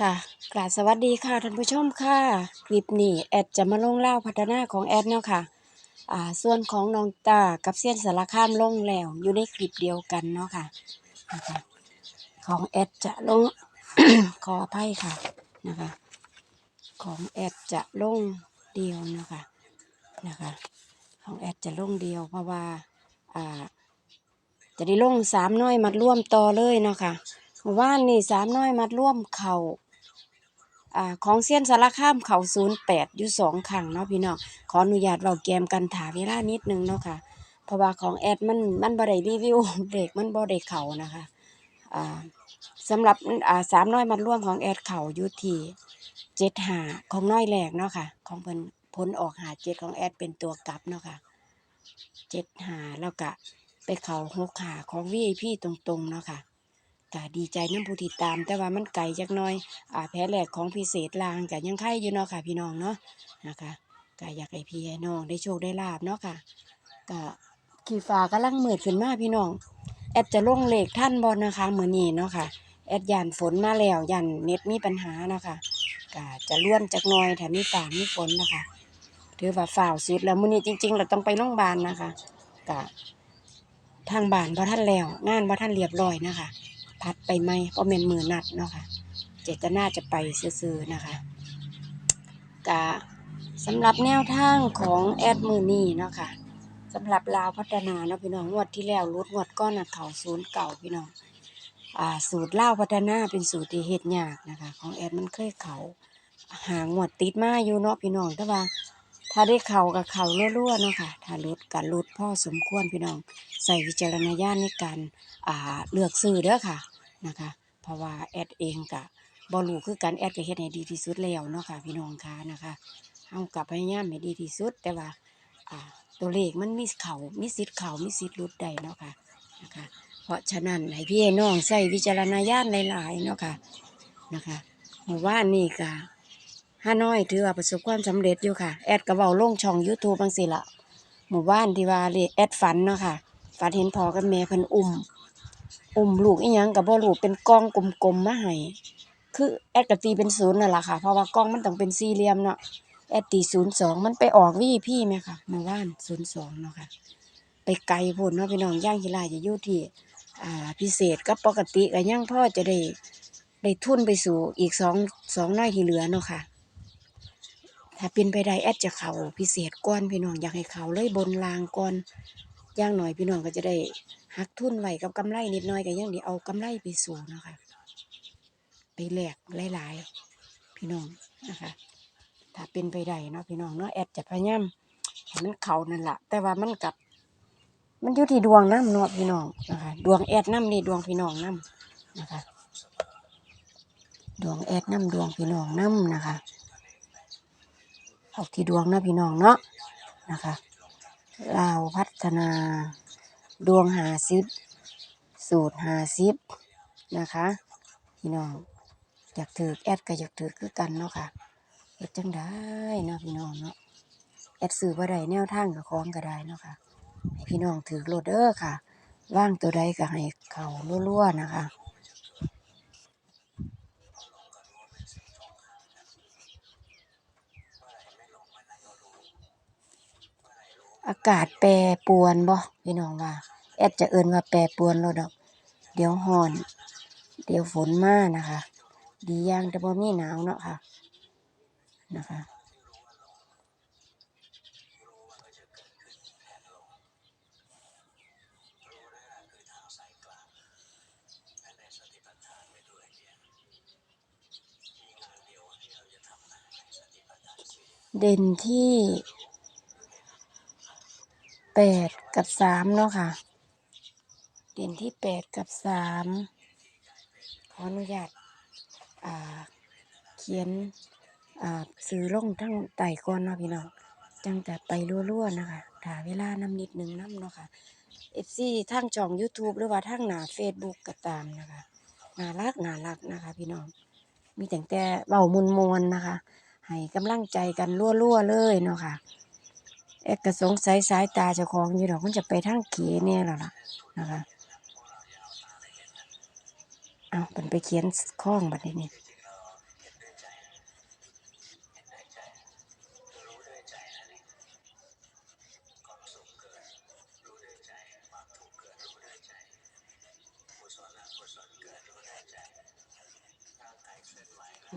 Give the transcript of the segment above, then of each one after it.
ค่ะกราบสวัสดีค่ะท่านผู้ชมค่ะคลิปนี้แอดจะมาลงเล่าพัฒนาของแอดเนาะค่ะอ่าส่วนของน้องตากับเซียนสารคามลงแล้ว อยู่ในคลิปเดียวกันเนาะค่ะนะคะของแอดจะลง ขออภัยค่ะนะคะของแอดจะลงเดียวเนาะค่ะนะคะของแอดจะลงเดียวเพราะว่าอ่าจะได้ลงสามน้อยมัดร่วมต่อเลยเนาะค่ะว่านนี่สามน้อยมัดร่วมเข่า อ่าของเซียนสารคามเขาศูนย์แปดอยู่สองครั้งเนาะพี่น้องขออนุญาตเราแกมกันถาเวลานิดนึงเนาะค่ะเพราะว่าของแอดมันมันบ่ได้รีวิวเด็กมันบ่ได้เขานะคะอ่าสำหรับอ่าสามน้อยมัดร่วมของแอดเขาอยู่ที่เจ็ดหาของน้อยแรกเนาะค่ะ ของเพิ่นพ้นออกหาเจ็ดของแอดเป็นตัวกลับเนาะค่ะเจ็ดหาแล้วก็ไปเขาหกหาของ VIP ตรงๆเนาะค่ะ ก็ดีใจน้ำผู้ติดตาม แต่ว่ามันไกลจักหน้อยอ่าแผลแหลกของพิเศษลางก็ยังไข่อยู่เนาะค่ะ พี่น้องเนาะนะคะก็อยากให้พี่ให้น้องได้โชคได้ลาบเนาะค่ะก็ขี่ฟ้ากำลังมืดขึ้นมาพี่น้องแอดจะลงเลขท่านบอลนะคะเหมือนี้เนาะค่ะแอดยันฝนมาแล้วยันเน็ตมีปัญหานะคะก็จะล้วนจักหน้อยแถมมีฟ้ามีฝนนะคะถือว่าฝ่าวสุดแล้วมื้อนี้จริง ๆ เราต้องไปโรงพยาบาลนะคะก็ทางบ้านบ่ท่านแล้วงานบ่ท่านเรียบร้อยนะคะ พัดไปไหมเพราะเมนมือนัดเนาะค่ะ เจตนาจะไปซื่อๆนะคะกะสำหรับแนวทางของแอดมือนี้เนาะค่ะสำหรับลาวพัฒนาเนาะพี่น้องงวดที่แล้วรุดงวดก้อนน่ะเขาศูนย์เก่าพี่น้องอ่าสูตรลาวพัฒนาเป็นสูตรที่เฮ็ดยากนะคะ ของแอดมันเคยเขาหางวดติดมาอยู่เนาะพี่น้องแต่ว่า ถ้าได้เข่ากับเข่ารั่วๆเนาะค่ะ ถ้าลุดกับลุดพ่อสมควรพี่น้อง ใส่วิจารณญาณในการอ่าเลือกซื้อเด้อค่ะนะคะ เพราะว่าแอดเองกะบบอลูคือการแอดก็เฮ็ดให้ดีที่สุดแล้วเนาะค่ะพี่น้องค่ะนะคะเฮากับพยายามให้ดีที่สุด แต่ว่าอ่าตัวเลขมันมีเข่ามีสิทธิ์เข่ามีสิทธิ์หลุดได้เนาะค่ะนะคะ เพราะฉะนั้นให้พี่น้องใส่วิจารณญาณหลายๆเนาะค่ะนะคะหมู่บ้านนี่ก็ ห้านอยถือว่าประสบความสำเร็จอยู่ค่ะ แอดก็เว้าลงช่อง YouTube บางสิละหมู่บ้านที่ว่าเลขแอดฝันเนาะค่ะฝันเห็นพ่อกับแม่เพิ่นอุ้มอุ้มลูกอีหยังกับบ่รู้เป็นกล่องกลมๆมาให้คือแอดก็ตีเป็นศูนย์นั่นล่ะค่ะ เพราะว่ากล่องมันต้องเป็นสี่เหลี่ยมเนาะแอดตีศูนย์สองมันไปออกวี่พี่ไหมค่ะเมื่อวานศูนย์สองเนาะค่ะ ไปไกลพุ่นเนาะพี่น้องย่างกีฬาจะอยู่ที่อ่าพิเศษกับปกติก็ยังพ่อจะได้ได้ทุนไปสู่อีกสองสองน้อยที่เหลือเนาะค่ะ ถ้าเป็นไปได้แอดจะเขาพิเศษก่อนพี่น้องอยากให้เขาเลยบนรางก่อนอย่างหน่อยพี่น้องก็จะได้หักทุนไว้กับกำไรนิดหน่อยก็ยังดีเอากำไรไปสู่เนาะคะไปแลกหลายๆพี่น้องนะคะ ถ้าเป็นไปได้เนาะพี่น้องเนาะแอดจะพยายามมันเขานั่นแหละแต่ว่ามันกับ มันอยู่ที่ดวงน้ำเนาะพี่น้องนะคะดวงแอดน้ำนี่ดวงพี่น้องน้ำนะคะ ดวงแอดน้ำดวงพี่น้องน้ำนะคะ เอาที่ดวงนะพี่น้องเนาะนะคะลาพัฒนาดวงหาซิบสูตรหาซิบนะคะพี่น้องอยากถือแอดก็อยากถือคือกันเนาะค่ะเฮ็ดจังได้เนาะพี่น้องเนาะแอดซื้อบ่ได้แนวทางกับของก็ได้เนาะค่ะให้พี่น้องถือโลดเด้อค่ะว่างตัวใดก็ให้เขารั่วๆนะคะ อากาศแปรปรวนบ่พี่น้องว่า แอดจะเอิ้นว่าแปรปรวนแล้วดอก เดี๋ยวร้อน เดี๋ยวฝนมานะคะ ดีอย่างแต่บ่มีหนาวเนาะค่ะ นะคะเด่นที่ แปดกับสามเนาะค่ะ เด่นที่แปดกับสามขออนุญาตาเขียนซื้อลงทั้งไต่ก่อนเนาะพี่น้องจังแต่ไปรั่วๆนะคะถ่าเวลานำนิดนึงน้ำเนาะค่ะ FC ทางช่อง YouTube หรือว่าทางหน้า Facebook ก็ตามนะคะน่ารักน่ารักนะคะ พี่น้อง มีแต่งแต่เบามวลมวลๆนะคะ ให้กำลังใจกันรั่วๆเลยเนาะค่ะ เอกสงสัยสายตาเจ้าของอยู่หรอกมันจะไปทางเขีเนี่ยหรอล่ะนะคะเอาเป็นไปเขียนข้องบัดนี้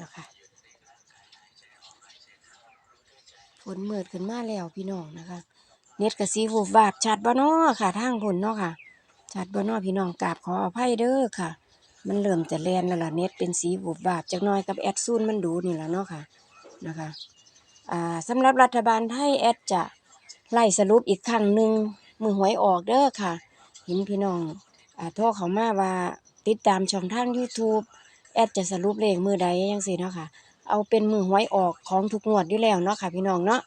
นะคะ ฝนมืดขึ้นมาแล้วพี่น้องนะคะ เน็ตกระสีวูบวาบชัดบ่เนาะค่ะทางผลเนาะค่ะชัดบ่เนาะพี่น้องกราบขออภัยเด้อค่ะ มันเริ่มจะแลนแล้วล่ะเน็ตเป็นสีวูบวาบจักน่อยกับแอดซูนมันดูนี่แหละเนาะค่ะนะคะอ่าสำหรับรัฐบาลไทยแอดจะไล่สรุปอีกครั้งหนึ่งมือหวยออกเด้อค่ะเห็นพี่น้องอ่าโทรเขามาว่าติดตามช่องทาง YouTube แอดจะสรุปเลขมือใดจังซี่เนาะค่ะ เอาเป็นมือหวยออกของทุกงวดอยู่แล้วเนาะค่ะ พี่น้องเนาะ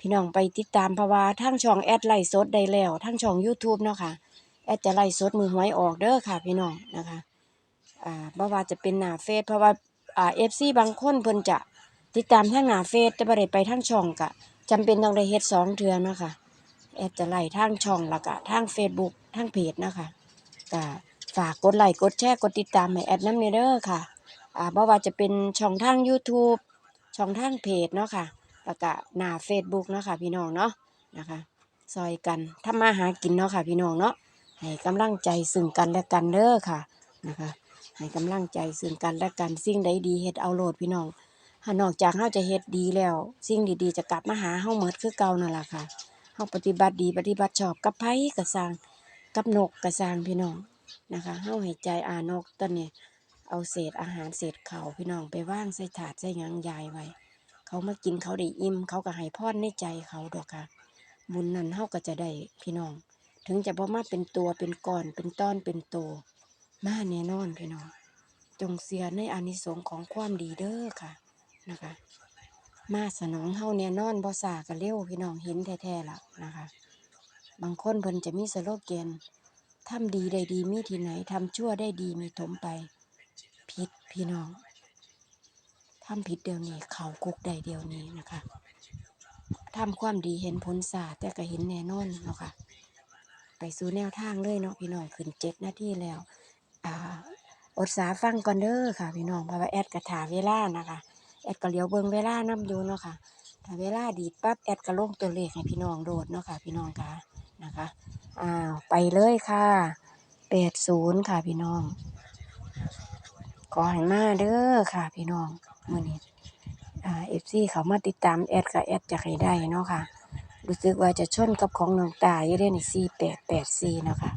พี่น้องไปติดตามเพราว่าทั้งช่องแอดไลฟ์สดได้แล้วทั้งช่อง YouTube เนาะค่ะแอดจะไลฟ์สดมือหวยออกเด้อค่ะ พี่น้องนะคะอ่าบ่ว่าจะเป็นหน้าเฟซเพราะว่าอ่า FC บางคนเพิ่นจะติดตามทางหน้าเฟซแต่บ่ได้ไปทางช่องก็จำเป็นต้องได้เฮ็ดสองเทือเนาะค่ะแอดจะไล่ทางช่องแล้วก็ทาง Facebook ทางเพจนะคะก็ฝากกดไลค์กดแชร์กดติดตามให้แอดนำเด้อค่ะ อ่าบ่ว่าจะเป็นช่องทาง YouTube ช่องทางเพจเนาะค่ะแล้วก็หน้า Facebook เนาะค่ะพี่น้องเนาะนะคะซอยกันทำมาหากินเนาะค่ะพี่น้องเนาะให้กำลังใจซึ่งกันและกันเด้อค่ะนะคะให้กำลังใจซึ่งกันและกันสิ่งใดดีเฮ็ดเอาโหลดพี่น้องถ้านอกจากเฮาจะเฮ็ดดีแล้ว สิ่งดีๆจะกลับมาหาเฮาเหมือนคือเก่านั่นแหละค่ะเฮาปฏิบัติดีปฏิบัติชอบกับไผก็สร้างกับนกก็สร้างพี่น้องนะคะเฮาให้ใจอ่านกตอนนี้ เอาเศษอาหารเศษเข้าพี่น้องไปว่างใส่ถาดใส่หยังยายไว้ เขามากินเขาได้อิ่มเขาก็ให้พรในใจเขาดอกค่ะ บุญนั้นเฮาก็จะได้พี่น้อง ถึงจะบ่มาเป็นตัวเป็นก้อนเป็นต้อนเป็นโตมาแน่นอนพี่น้อง จงเสียในอานิสงส์ของความดีเด้อค่ะนะคะ มาสนองเฮาแน่นอนบ่ซาก็เร็วพี่น้องเห็นแท้ๆแล่ะนะคะ บางคนเพิ่นจะมีสโลแกนทำดีได้ดีมีที่ไหนทำชั่วได้ดีมีถมไป ผิดพี่น้องทำผิดเดียวนี้ เขาคุกได้เดียวนี้นะคะทำความดีเห็นผลสาแต่ก็เห็นแน่นอนเนาะค่ะไปสู่แนวทางเลยเนาะพี่น้องขึ้นเจ็ดนาทีแล้วอ่าอดสาฟังก่อนเด้อค่ะ พี่น้องเพราะว่าแอดกระถาเวลานะคะ แอดก็เลี้ยวเบิงเวลานํอยู่เนาะค่ะถ้าเวลาดีปั๊บแอดก็ลงตัวเลขให้พี่น้องโดดเนาะค่ะ พี่น้องค่ะนะคะอ้าวไปเลยค่ะแปดศูนย์ค่ะพี่น้อง ขอให้มาเด้อค่ะ พี่น้องมื้อนี้เอฟซีเขามาติดตามแอดกับแอดจะให้ได้เนาะค่ะ รู้สึกว่าจะชนกับของน้องตายอยู่เด้นี่สี่แปดแปดสี่เนาะค่ะ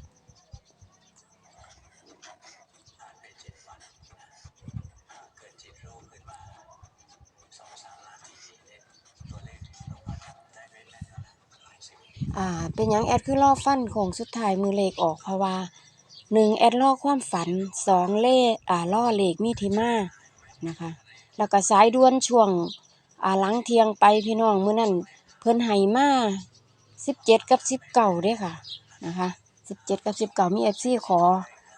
อ่าเป็นยังแอดคือรอฟันโค้งสุดท้ายมือเลขออกเพราะว่า หนึ่งแอดรอความฝันสองเลขอ่าล่อเลขมีที่มานะคะ แล้วก็สายด่วนช่วงอ่าหลังเที่ยงไปพี่น้องมื้อนั้นเพิ่นให้มาสิบเจ็ดกับสิบเก้าเด้ค่ะนะคะสิบเจ็ดกับสิบเก้ามีเอฟซีขอ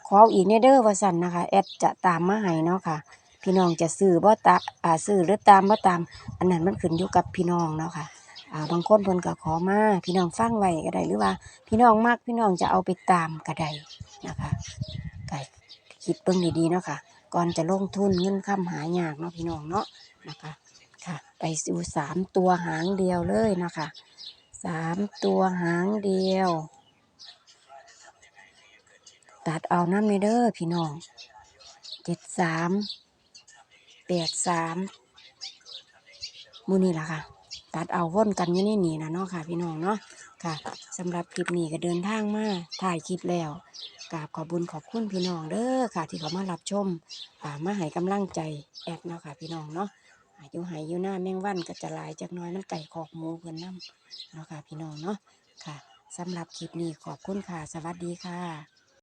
ขออีกเนเดอว่าสันนะคะแอดจะตามมาให้เนาะค่ะ พี่น้องจะซื้อบ่ตาอ่าซื้อหรือตามบ่ตาม อันนั้นมันขึ้นอยู่กับพี่น้องเนาะค่ะอ่าบางคนเพิ่นก็ขอมาพี่น้องฟังไว้ก็ได้หรือว่า พี่น้องมักพี่น้องจะเอาไปตามก็ได้ นะคะก็คิดเบิ่งดีๆเนาะค่ะ ก่อนจะลงทุนเงินค้ำหายากเนาะพี่น้องเนาะนะคะค่ะไปสู่สามตัวหางเดียวเลยนะคะสามตัวหางเดียว ตัดเอาน้ำในเด้อพี่น้องเจ็ดสามแปดสามมูนี่ล่ะค่ะ ตัดเอาวนกันอยู่ในนี่นะเนาะค่ะ พี่น้องเนาะ ค่ะสำหรับคลิปนี้ก็เดินทางมาถ่ายคลิปแล้วกราบขอบุญขอบคุณพี่น้องเด้อค่ะ ที่เขามารับชมอ่ามาให้กำลังใจแอดเนาะค่ะ พี่น้องเนาะอายุหายอยู่หน้าแมงวันก็จะหลายจากน้อยมันไก่ขอกหมูเพิ่นน้ำเนาะค่ะ พี่น้องเนาะค่ะสำหรับคลิปนี้ขอบคุณค่ะ สวัสดีค่ะ